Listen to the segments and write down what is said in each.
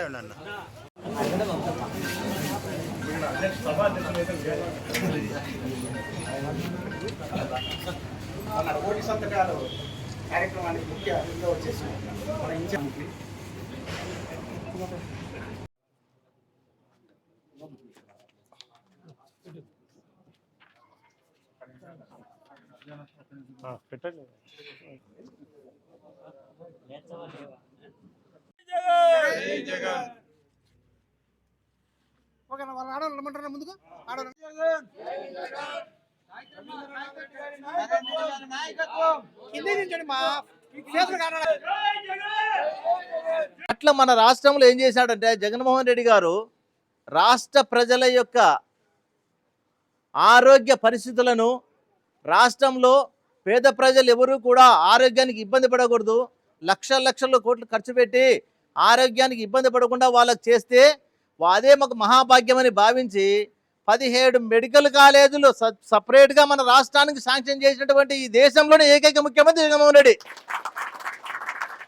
ఆడే ఉండన్న మన కోటి సంతకాలు కార్యక్రమానికి ముఖ్య అతిథిగా వచ్చేసి మన ఇన్ఛార్జ్ పెట్టండి ఆడవాళ్ళు రమ్మంటారా ముందుకు? ఆడవాళ్ళు. కింది నుంచండి మా. అట్లా మన రాష్ట్రంలో ఏం చేశాడంటే జగన్మోహన్ రెడ్డి గారు రాష్ట్ర ప్రజల యొక్క ఆరోగ్య పరిస్థితులను రాష్ట్రంలో పేద ప్రజలు ఎవరు కూడా ఆరోగ్యానికి ఇబ్బంది పడకూడదు. లక్ష లక్షల కోట్లు ఖర్చు పెట్టి ఆరోగ్యానికి ఇబ్బంది పడకుండా వాళ్ళకి చేస్తే అదే మాకు మహాభాగ్యమని భావించి పదిహేడు మెడికల్ కాలేజీలు స- సపరేట్గా మన రాష్ట్రానికి శాంక్షన్ చేసినటువంటి ఈ దేశంలోనే ఏకైక ముఖ్యమంత్రి జగన్మోహన్ రెడ్డి.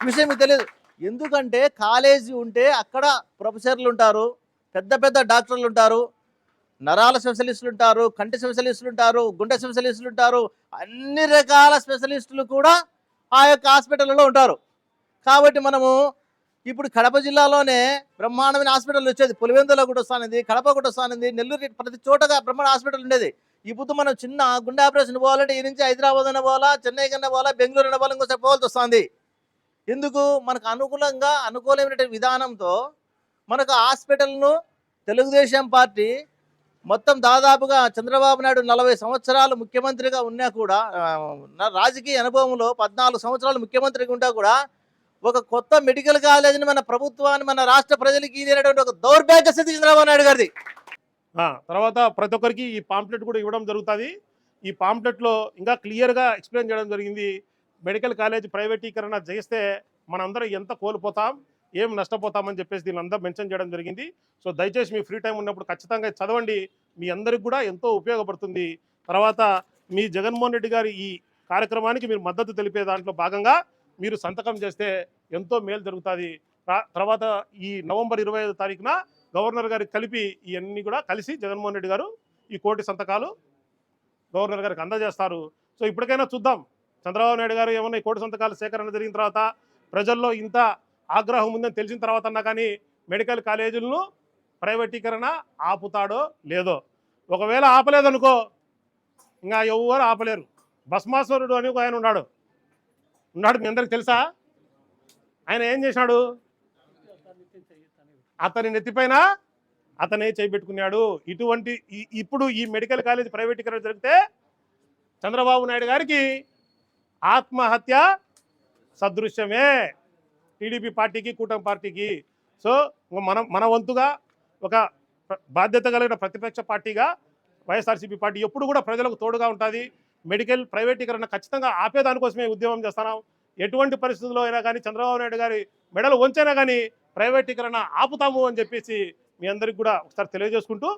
విషయం మీకు తెలియదు ఎందుకంటే కాలేజీ ఉంటే అక్కడ ప్రొఫెసర్లు ఉంటారు పెద్ద పెద్ద డాక్టర్లు ఉంటారు నరాల స్పెషలిస్టులు ఉంటారు కంటి స్పెషలిస్టులు ఉంటారు గుండె స్పెషలిస్టులు ఉంటారు అన్ని రకాల స్పెషలిస్టులు కూడా ఆ యొక్క హాస్పిటల్లో ఉంటారు. కాబట్టి మనము ఇప్పుడు కడప జిల్లాలోనే బ్రహ్మాండమైన హాస్పిటల్ వచ్చేది. పులివెందులో కూడా వస్తానంది కడప కూడా వస్తానంది నెల్లూరు ప్రతి చోటగా బ్రహ్మాండ హాస్పిటల్ ఉండేది. ఇప్పుడు మనం చిన్న గుండె ఆపరేషన్ పోవాలంటే ఈ నుంచి హైదరాబాద్ అన్న పోవాలా చెన్నై కన్నా పోవాలా బెంగళూరు అయినా పోవాలా ఇంకోసారి పోవాల్సి వస్తుంది. ఎందుకు? మనకు అనుకూలంగా అనుకూలమైన విధానంతో మనకు హాస్పిటల్ను తెలుగుదేశం పార్టీ మొత్తం దాదాపుగా చంద్రబాబు నాయుడు నలభై సంవత్సరాలు ముఖ్యమంత్రిగా ఉన్నా కూడా నా రాజకీయ అనుభవంలో పద్నాలుగు సంవత్సరాలు ముఖ్యమంత్రిగా ఉంటా కూడా ఒక కొత్త మెడికల్ కాలేజీని మన ప్రభుత్వాన్ని మన రాష్ట్ర ప్రజలకి ఇదేటువంటి ఒక దౌర్భాగ్య స్థితి చంద్రబాబు నాయుడు గారిది. తర్వాత ప్రతి ఒక్కరికి ఈ పాంప్లెట్ కూడా ఇవ్వడం జరుగుతుంది. ఈ పాంప్లెట్లో ఇంకా క్లియర్గా ఎక్స్ప్లెయిన్ చేయడం జరిగింది. మెడికల్ కాలేజ్ ప్రైవేటీకరణ చేస్తే మనందరం ఎంత కోల్పోతాం ఏం నష్టపోతామని చెప్పేసి దీని అందరూ మెన్షన్ చేయడం జరిగింది. సో దయచేసి మీ ఫ్రీ టైం ఉన్నప్పుడు ఖచ్చితంగా చదవండి. మీ అందరికి కూడా ఎంతో ఉపయోగపడుతుంది. తర్వాత మీ జగన్మోహన్ రెడ్డి గారి ఈ కార్యక్రమానికి మీరు మద్దతు తెలిపే దాంట్లో భాగంగా మీరు సంతకం చేస్తే ఎంతో మేలు జరుగుతుంది. తర్వాత ఈ నవంబర్ ఇరవై ఐదు తారీఖున గవర్నర్ గారికి కలిపి ఇవన్నీ కూడా కలిసి జగన్మోహన్ రెడ్డి గారు ఈ కోటి సంతకాలు గవర్నర్ గారికి అందజేస్తారు. సో ఇప్పటికైనా చూద్దాం. చంద్రబాబు నాయుడు గారు ఏమన్నా ఈ కోటి సంతకాలు సేకరణ జరిగిన తర్వాత ప్రజల్లో ఇంత ఆగ్రహం ఉందని తెలిసిన తర్వాత అన్నా కానీ మెడికల్ కాలేజీలను ప్రైవేటీకరణ ఆపుతాడో లేదో. ఒకవేళ ఆపలేదనుకో ఇంకా ఎవరు ఆపలేరు. భస్మాసురుడు అని ఒక ఆయన ఉన్నాడు. ఉన్నాడు మీ అందరికి తెలుసా? ఆయన ఏం చేశాడు? అతని నెత్తిపైన అతనే చేపెట్టుకున్నాడు ఇటువంటి ఈ- ఇప్పుడు ఈ మెడికల్ కాలేజ్ ప్రైవేటీకరణ జరిగితే చంద్రబాబు నాయుడు గారికి ఆత్మహత్య సదృశ్యమే. టీడీపీ పార్టీకి కూటమి పార్టీకి. సో మనం మన వంతుగా ఒక బాధ్యత కలిగిన ప్రతిపక్ష పార్టీగా వైఎస్ఆర్సీపీ పార్టీ ఎప్పుడు కూడా ప్రజలకు తోడుగా ఉంటుంది. మెడికల్ ప్రైవేటీకరణ ఖచ్చితంగా ఆపేదానికోసమే ఉద్యమం చేస్తున్నాం. ఎటువంటి పరిస్థితుల్లో అయినా కానీ చంద్రబాబు నాయుడు గారి మెడలు వంచైనా కానీ ప్రైవేటీకరణ ఆపుతాము అని చెప్పేసి మీ అందరికి కూడా ఒకసారి తెలియజేసుకుంటూ